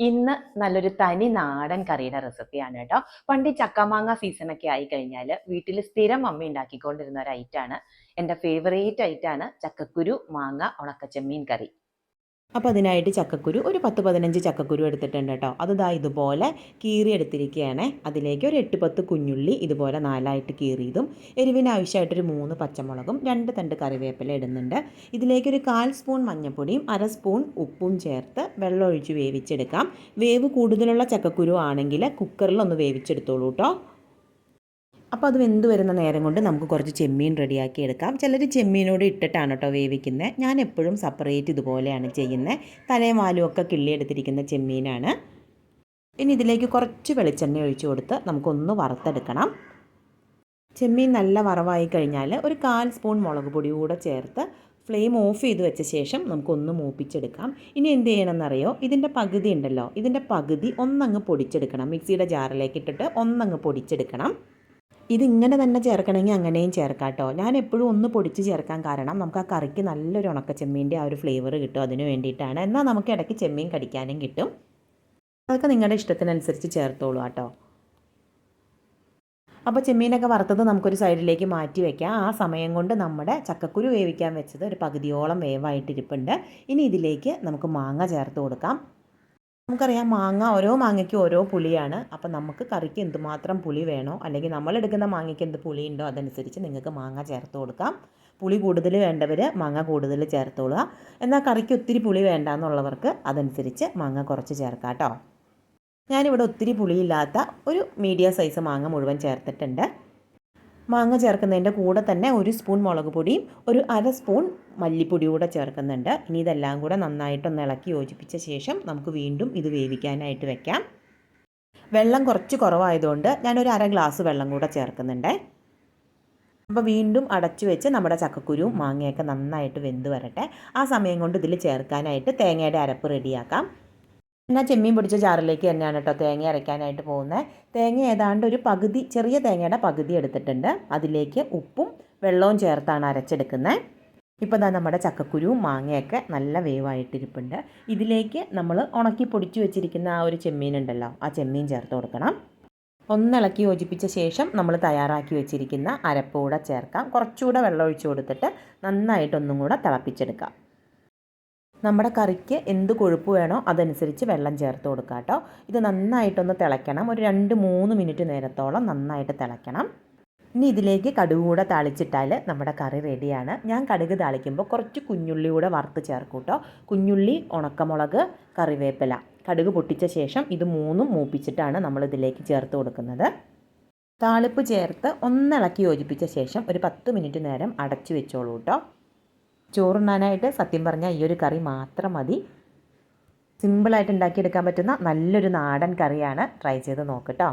ഇന്ന് നല്ലൊരു തനി നാടൻ കറിയുടെ റെസിപ്പിയാണ് കേട്ടോ. പണ്ട് ചക്കമാങ്ങ സീസണൊക്കെ ആയി കഴിഞ്ഞാൽ വീട്ടിൽ സ്ഥിരം അമ്മ ഉണ്ടാക്കിക്കൊണ്ടിരുന്ന ഒരു ഐറ്റാണ് എന്റെ ഫേവറേറ്റ് ഐറ്റാണ് ചക്കക്കുരു മാങ്ങ ഉണക്കച്ചെമ്മീൻ കറി. അപ്പോൾ അതിനായിട്ട് ചക്കക്കുരു ഒരു പത്ത് പതിനഞ്ച് ചക്കക്കുരു എടുത്തിട്ടുണ്ട് കേട്ടോ. ദാ ഇതുപോലെ കീറി എടുത്തിരിക്കുകയാണ്. അതിലേക്ക് ഒരു എട്ട് പത്ത് കുഞ്ഞുള്ളി ഇതുപോലെ നാലായിട്ട് കീറിയതും എരിവിന് ആവശ്യമായിട്ടൊരു മൂന്ന് പച്ചമുളകും രണ്ട് തണ്ട് കറിവേപ്പില ഇടുന്നുണ്ട്. ഇതിലേക്ക് ഒരു കാൽ സ്പൂൺ മഞ്ഞൾപ്പൊടിയും അര സ്പൂൺ ഉപ്പും ചേർത്ത് വെള്ളം ഒഴിച്ച് വേവിച്ചെടുക്കാം. വേവ് കൂടുതലുള്ള ചക്കക്കുരു ആണെങ്കിൽ കുക്കറിൽ ഒന്ന് വേവിച്ചെടുത്തോളൂ കേട്ടോ. അപ്പോൾ അത് വെന്ത് വരുന്ന നേരം കൊണ്ട് നമുക്ക് കുറച്ച് ചെമ്മീൻ റെഡിയാക്കി എടുക്കാം. ചിലർ ചെമ്മീനോട് ഇട്ടിട്ടാണ് കേട്ടോ വേവിക്കുന്നത്. ഞാൻ എപ്പോഴും സെപ്പറേറ്റ് ഇതുപോലെയാണ് ചെയ്യുന്നത്. തലയും വാലും ഒക്കെ കിള്ളിയെടുത്തിരിക്കുന്ന ചെമ്മീനാണ്. ഇനി ഇതിലേക്ക് കുറച്ച് വെളിച്ചെണ്ണ ഒഴിച്ചു കൊടുത്ത് നമുക്കൊന്ന് വറുത്തെടുക്കണം. ചെമ്മീൻ നല്ല വറവായി കഴിഞ്ഞാൽ ഒരു കാൽ സ്പൂൺ മുളക് പൊടി കൂടെ ചേർത്ത് ഫ്ലെയിം ഓഫ് ചെയ്ത് വെച്ച ശേഷം നമുക്കൊന്ന് മൂപ്പിച്ചെടുക്കാം. ഇനി എന്ത് ചെയ്യണമെന്നറിയോ? ഇതിന്റെ പകുതി ഉണ്ടല്ലോ. ഇതിന്റെ പകുതി ഒന്നങ്ങ് പൊടിച്ചെടുക്കണം. മിക്സിയുടെ ജാറിലേക്ക് ഇട്ടിട്ട് ഒന്നങ്ങ് പൊടിച്ചെടുക്കണം. ഇതിങ്ങനെ തന്നെ ചേർക്കണമെങ്കിൽ അങ്ങനെയും ചേർക്കാം കേട്ടോ. ഞാൻ എപ്പോഴും ഒന്ന് പൊടിച്ച് ചേർക്കാൻ കാരണം നമുക്ക് ആ കറിക്ക് നല്ലൊരു ഉണക്ക ചെമ്മീന്റെ ആ ഒരു ഫ്ലേവർ കിട്ടും അതിന് വേണ്ടിയിട്ടാണ്. എന്നാൽ നമുക്ക് ഇടയ്ക്ക് ചെമ്മീൻ കടിക്കാനും കിട്ടും. അതൊക്കെ നിങ്ങളുടെ ഇഷ്ടത്തിനനുസരിച്ച് ചേർത്തോളൂ കേട്ടോ. അപ്പോൾ ചെമ്മീനൊക്കെ വറുത്തത് നമുക്കൊരു സൈഡിലേക്ക് മാറ്റി വയ്ക്കാം ആ സമയം കൊണ്ട് നമ്മുടെ ചക്കക്കുരു വേവിക്കാൻ വെച്ചത് ഒരു പകുതിയോളം വേവായിട്ടിരിപ്പുണ്ട്. ഇനി ഇതിലേക്ക് നമുക്ക് മാങ്ങ ചേർത്ത് കൊടുക്കാം. നമുക്കറിയാം മാങ്ങ ഓരോ മാങ്ങയ്ക്ക് ഓരോ പുളിയാണ്. അപ്പോൾ നമുക്ക് കറിക്ക് എന്തുമാത്രം പുളി വേണോ അല്ലെങ്കിൽ നമ്മൾ എടുക്കുന്ന മാങ്ങയ്ക്ക് എന്ത് പുളിയുണ്ടോ അതനുസരിച്ച് നിങ്ങൾക്ക് മാങ്ങ ചേർത്ത് കൊടുക്കാം. പുളി കൂടുതൽ വേണ്ടവർ മാങ്ങ കൂടുതൽ ചേർത്തോളുക. എന്നാൽ കറിക്ക് ഒത്തിരി പുളി വേണ്ട എന്നുള്ളവർക്ക് അതനുസരിച്ച് മാങ്ങ കുറച്ച് ചേർക്കാം കേട്ടോ. ഞാനിവിടെ ഒത്തിരി പുളിയില്ലാത്ത ഒരു മീഡിയം സൈസ് മാങ്ങ മുഴുവൻ ചേർത്തിട്ടുണ്ട്. മാങ്ങ ചേർക്കുന്നതിന്റെ കൂടെ തന്നെ ഒരു സ്പൂൺ മുളക് പൊടിയും ഒരു അര സ്പൂൺ മല്ലിപ്പൊടി കൂടെ ചേർക്കുന്നുണ്ട്. ഇനി ഇതെല്ലാം കൂടെ നന്നായിട്ടൊന്ന് ഇളക്കി യോജിപ്പിച്ച ശേഷം നമുക്ക് വീണ്ടും ഇത് വേവിക്കാനായിട്ട് വെക്കാം. വെള്ളം കുറച്ച് കുറവായതുകൊണ്ട് ഞാനൊരു അര ഗ്ലാസ് വെള്ളം കൂടെ ചേർക്കുന്നുണ്ട്. അപ്പോൾ വീണ്ടും അടച്ചു വെച്ച് നമ്മുടെ ചക്കക്കുരുവും മാങ്ങയൊക്കെ നന്നായിട്ട് വെന്ത് വരട്ടെ. ആ സമയം കൊണ്ട് ഇതിൽ ചേർക്കാനായിട്ട് തേങ്ങയുടെ അരപ്പ് റെഡിയാക്കാം. എന്നാൽ ചെമ്മീൻ പിടിച്ച ചാറിലേക്ക് തന്നെയാണ് കേട്ടോ തേങ്ങ അരയ്ക്കാനായിട്ട് പോകുന്നത്. തേങ്ങ ഏതാണ്ട് ഒരു പകുതി ചെറിയ തേങ്ങയുടെ പകുതി എടുത്തിട്ടുണ്ട്. അതിലേക്ക് ഉപ്പും വെള്ളവും ചേർത്താണ് അരച്ചെടുക്കുന്നത്. ഇപ്പോൾ ഇതാ നമ്മുടെ ചക്കക്കുരുവും മാങ്ങയൊക്കെ നല്ല വേവായിട്ടിരിപ്പുണ്ട്. ഇതിലേക്ക് നമ്മൾ ഉണക്കി പൊടിച്ചു വെച്ചിരിക്കുന്ന ആ ഒരു ചെമ്മീൻ ഉണ്ടല്ലോ ആ ചെമ്മീൻ ചേർത്ത് കൊടുക്കണം. ഒന്നിളക്കി യോജിപ്പിച്ച ശേഷം നമ്മൾ തയ്യാറാക്കി വെച്ചിരിക്കുന്ന അരപ്പൂടെ ചേർക്കാം. കുറച്ചുകൂടെ വെള്ളം കൊടുത്തിട്ട് നന്നായിട്ടൊന്നും കൂടെ തിളപ്പിച്ചെടുക്കാം. നമ്മുടെ കറിക്ക് എന്ത് കൊഴുപ്പ് വേണോ അതനുസരിച്ച് വെള്ളം ചേർത്ത് കൊടുക്കുക കേട്ടോ. ഇത് നന്നായിട്ടൊന്ന് തിളയ്ക്കണം. ഒരു രണ്ട് മൂന്ന് മിനിറ്റ് നേരത്തോളം നന്നായിട്ട് തിളയ്ക്കണം. ഇനി ഇതിലേക്ക് കടുക് കൂടെ താളിച്ചിട്ടാൽ നമ്മുടെ കറി റെഡിയാണ്. ഞാൻ കടുക് താളിക്കുമ്പോൾ കുറച്ച് കുഞ്ഞുള്ളി കൂടെ വറുത്ത് ചേർക്കും കേട്ടോ. കുഞ്ഞുള്ളി ഉണക്കമുളക് കറിവേപ്പില. കടുക് പൊട്ടിച്ച ശേഷം ഇത് മൂന്നും മൂപ്പിച്ചിട്ടാണ് നമ്മൾ ഇതിലേക്ക് ചേർത്ത് കൊടുക്കുന്നത്. താളിപ്പ് ചേർത്ത് ഒന്നിളക്കി യോജിപ്പിച്ച ശേഷം ഒരു പത്ത് മിനിറ്റ് നേരം അടച്ചു വെച്ചോളൂ കേട്ടോ. ചോറുണ്ണാനായിട്ട് സത്യം പറഞ്ഞാൽ ഈ ഒരു കറി മാത്രം മതി. സിമ്പിളായിട്ട് ഉണ്ടാക്കിയെടുക്കാൻ പറ്റുന്ന നല്ലൊരു നാടൻ കറിയാണ് ട്രൈ ചെയ്ത് നോക്കട്ടോ